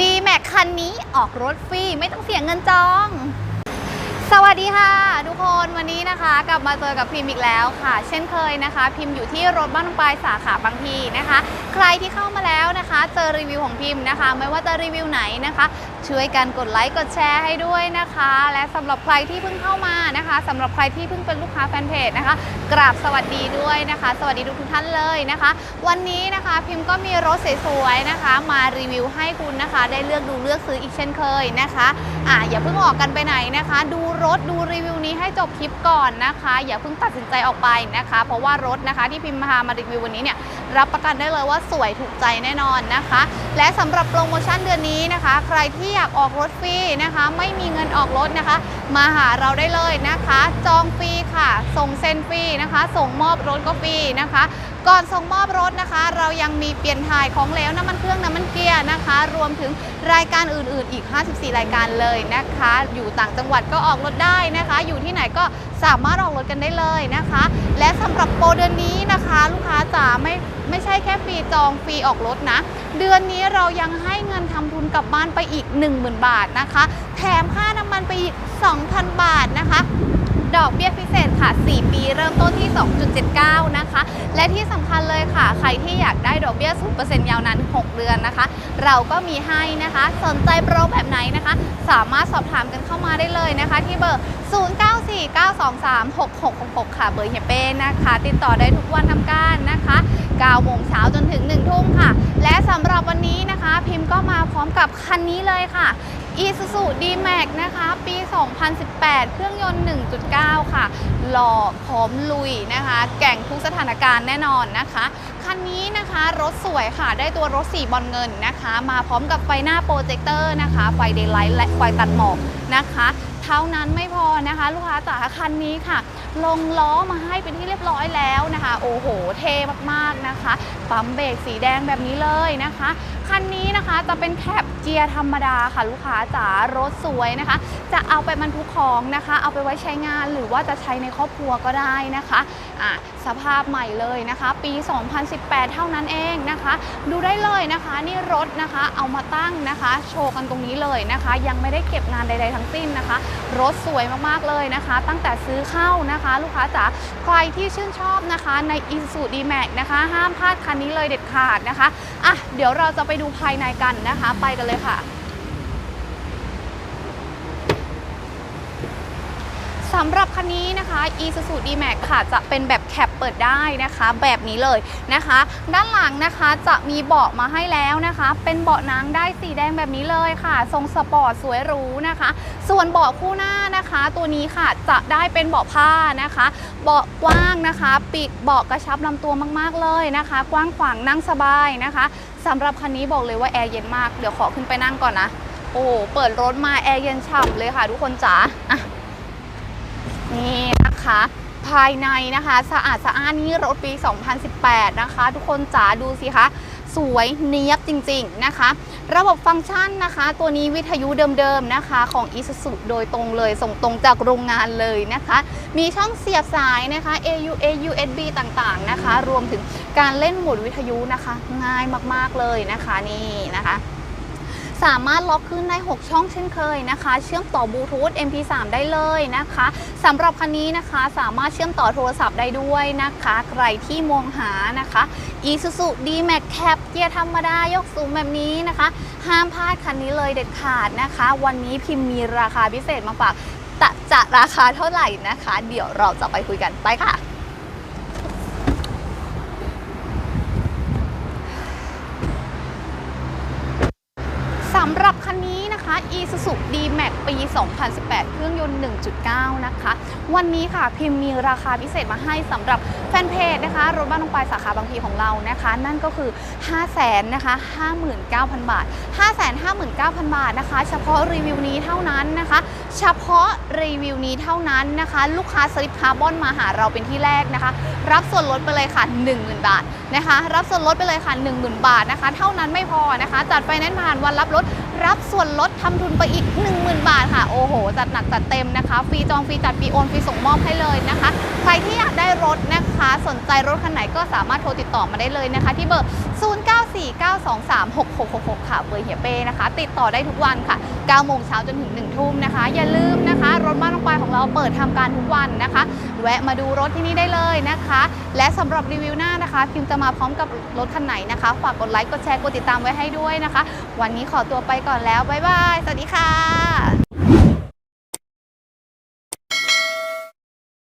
ดีแม็กคันนี้ออกรถฟรีไม่ต้องเสียเงินจอง สวัสดีค่ะ ทุกคนวันนี้นะคะ กลับมาเจอกับพิมพ์อีกแล้วค่ะ เช่นเคยนะคะ พิมพ์อยู่ที่รถบ้านปลายสาขาบางพีนะคะ ใครที่เข้ามาแล้วนะคะ เจอรีวิวของพิมพ์นะคะ ไม่ว่าจะรีวิวไหนนะคะ ช่วยกันกดไลค์กดแชร์ให้ด้วยนะคะ และสำหรับใครที่เพิ่งเข้ามานะคะสำหรับใครที่เพิ่งเป็นลูกค้าแฟนเพจนะคะ กราบสวัสดีด้วยนะคะ สวัสดีทุกท่านเลยนะคะ วันนี้นะคะพิมพ์ก็มีรถสวยๆนะคะ มารีวิวให้คุณนะคะ ได้เลือกดูเลือกซื้ออีกเช่นเคยนะคะอะอย่าเพิ่งออกกันไปไหนนะคะ ดูรถดูรีวิวนี้ให้จบคลิปก่อนนะคะ อย่าเพิ่งตัดสินใจออกไปนะคะ เพราะว่ารถนะคะที่พิมพ์พามารีวิววันนี้เนี่ยรับประกันได้เลยว่าสวยถูกใจแน่นอนนะคะ และสำหรับโปรโมชั่นเดือนนี้นะคะ ใครที่อยากออกรถฟรีนะคะ ไม่มีเงินออกรถนะคะ มาหาเราได้เลยนะคะ จองฟรีค่ะ ส่งเซ็นฟรีนะคะ ส่งมอบรถก็ฟรีนะคะก่อนส่งมอบรถนะคะ เรายังมีเปลี่ยนถ่ายของเหลวน้ำมันเครื่องน้ำมันเกียร์นะคะ รวมถึงรายการอื่นๆ อีก 54 รายการเลยนะคะ อยู่ต่างจังหวัดก็ออกรถได้นะคะ อยู่ที่ไหนก็สามารถออกรถกันได้เลยนะคะ และสำหรับโปรเดือนนี้นะคะ ลูกค้าจ๋าไม่ไม่ใช่แค่ฟรีจองฟรีออกรถนะ เดือนนี้เรายังให้เงินทำทุนกลับบ้านไปอีก 10,000 บาทนะคะ แถมค่าน้ำมันไปอีก 2,000 บาทนะคะ ดอกเบี้ยพิเศษ ค่ะ 4 ปีเริ่มต้นที่ 2.79 นะคะ และที่สำคัญเลยค่ะ ใครที่อยากได้ดอกเบี้ย 0%ยาวนาน 6 เดือนนะคะ เราก็มีให้นะคะ สนใจโปรแบบไหนนะคะ สามารถสอบถามกันเข้ามาได้เลยนะคะ ที่เบอร์ 0949236666 ค่ะเบอร์เฮเป้นะคะ ติดต่อได้ทุกวันทำการนะคะ9โมงเช้าจนถึง 1 ทุ่มค่ะ และสำหรับวันนี้นะคะ พิมพ์ก็มาพร้อมกับคันนี้เลยค่ะ Isuzu D-Max นะคะ ปี 2018 เครื่องยนต์ 1.9 ค่ะ หล่อพร้อมลุยนะคะ แก่งทุกสถานการณ์แน่นอนนะคะ คันนี้นะคะรถสวยค่ะ ได้ตัวรถสีบอลเงินนะคะ มาพร้อมกับไฟหน้าโปรเจคเตอร์นะคะ ไฟเดย์ไลท์และไฟตัดหมอกนะคะ เท่านั้นไม่พอนะคะ ลูกค้าจ๋าคันนี้ค่ะ ลงล้อมาให้เป็นที่เรียบร้อยแล้วนะคะ โอ้โห เท่มากๆนะคะ ปั๊มเบรกสีแดงแบบนี้เลยนะคะ คันนี้นะคะจะเป็นแคปเกียร์ธรรมดาค่ะ ลูกค้าจ๋ารถสวยนะคะ จะเอาไปบรรทุกของนะคะ เอาไปไว้ใช้งานหรือว่าจะใช้ในครอบครัวก็ได้นะคะอะสภาพใหม่เลยนะคะ ปี 2018 เท่านั้นเองนะคะ ดูได้เลยนะคะ นี่รถนะคะ เอามาตั้งนะคะ โชว์กันตรงนี้เลยนะคะ ยังไม่ได้เก็บงานใดๆทั้งสิ้นนะคะ รถสวยมากๆเลยนะคะ ตั้งแต่ซื้อเข้านะคะ ลูกค้าจ๋าใครที่ชื่นชอบนะคะใน i s u d m a x นะคะ ห้ามพลาดคันนี้เลยเด็ดขาดนะคะอะเดี๋ยวเราจะไปดูภายในกันนะคะ ไปกันเลยค่ะ สำหรับคันนี้นะคะ Isuzu D-Max ค่ะ จะเป็นแบบแคปเปิดได้นะคะ แบบนี้เลยนะคะ ด้านหลังนะคะจะมีเบาะมาให้แล้วนะคะ เป็นเบาะหนังได้สีแดงแบบนี้เลยค่ะ ทรงสปอร์ตสวยหรูนะคะ ส่วนเบาะคู่หน้านะคะ ตัวนี้ค่ะจะได้เป็นเบาะผ้านะคะ เบาะกว้างนะคะ ปีกเบาะกระชับลำตัวมากๆเลยนะคะ กว้างขวางนั่งสบายนะคะสำหรับคันนี้บอกเลยว่าแอร์เย็นมากเดี๋ยวขอขึ้นไปนั่งก่อนนะโอ้เปิดรถมาแอร์เย็นฉ่ำเลยค่ะทุกคนจ๋าอะ นะคะ ภายในนะคะสะอาดสะอ้านนี่รถปี 2018 นะคะ ทุกคนจ๋าดูสิคะสวยเนียบจริงๆนะคะ ระบบฟังก์ชันนะคะ ตัวนี้วิทยุเดิมๆนะคะ ของ Isuzu โดยตรงเลยส่งตรงจากโรงงานเลยนะคะ มีช่องเสียบสายนะคะ AU AUSB ต่างๆนะคะ รวมถึงการเล่นโหมดวิทยุนะคะ ง่ายมากๆเลยนะคะนี่นะคะ สามารถล็อกขึ้นได้ 6 ช่องเช่นเคยนะคะ เชื่อมต่อบลูทูธ MP3 ได้เลยนะคะสำหรับคันนี้นะคะสามารถเชื่อมต่อโทรศัพท์ได้ด้วยนะคะ ใครที่มองหานะคะ Isuzu D-Max Cap เกียร์ธรรมดายกสูงแบบนี้นะคะ ห้ามพลาดคันนี้เลยเด็ดขาดนะคะ วันนี้พิมพ์มีราคาพิเศษมาฝากจะราคาเท่าไหร่นะคะ เดี๋ยวเราจะไปคุยกันไปค่ะำหรับคันนี้นะคะ Isuzu D-Max ปี 2018 เครื่องยนต์ 1.9 นะคะ วันนี้ค่ะพิมพ์มีราคาพิเศษมาให้สำหรับแฟนเพจนะคะ รถบ้านน้องปลายสาขาบางพีของเรานะคะ นั่นก็คือ 5 0 0แสนนะคะ 59,000 บาท 5 5 9 0 0 0 บาทนะคะ เฉพาะรีวิวนี้เท่านั้นนะคะ เฉพาะรีวิวนี้เท่านั้นนะคะ ลูกค้าสลิปคาร์บอนมาหาเราเป็นที่แรกนะคะ รับส่วนลดไปเลยค่ะ 10,000 บาทนะคะ รับส่วนลดไปเลยค่ะ 10,000 บาทนะคะ เท่านั้นไม่พอนะคะ จัดไฟแนนซ์ผ่านวันรับรถ รับส่วนลดทำทุนไปอีก 10,000 บาทค่ะ โอ้โห จัดหนักจัดเต็มนะคะ ฟรีจองฟรีจัดฟรีโอนฟรีส่งมอบให้เลยนะคะ ใครที่อยากได้รถนะคะ สนใจรถคันไหนก็สามารถโทรติดต่อมาได้เลยนะคะ ที่เบอร์ 0949236666 ค่ะ เบอร์เฮียเป้นะคะ ติดต่อได้ทุกวันค่ะ 9 โมงเช้าจนถึง 1 ทุ่มนะคะ อย่าลืมนะคะ รถบ้านน้องปายของเราเปิดทำการทุกวันนะคะ แวะมาดูรถที่นี่ได้เลยนะคะ และสำหรับรีวิวหน้า นะคะพิมจะมาพร้อมกับรถคันไหนนะคะ ฝากกดไลค์กดแชร์กดติดตามไว้ให้ด้วยนะคะ วันนี้ขอตัวไปก่อนแล้วบ๊ายบายสวัสดีค่ะ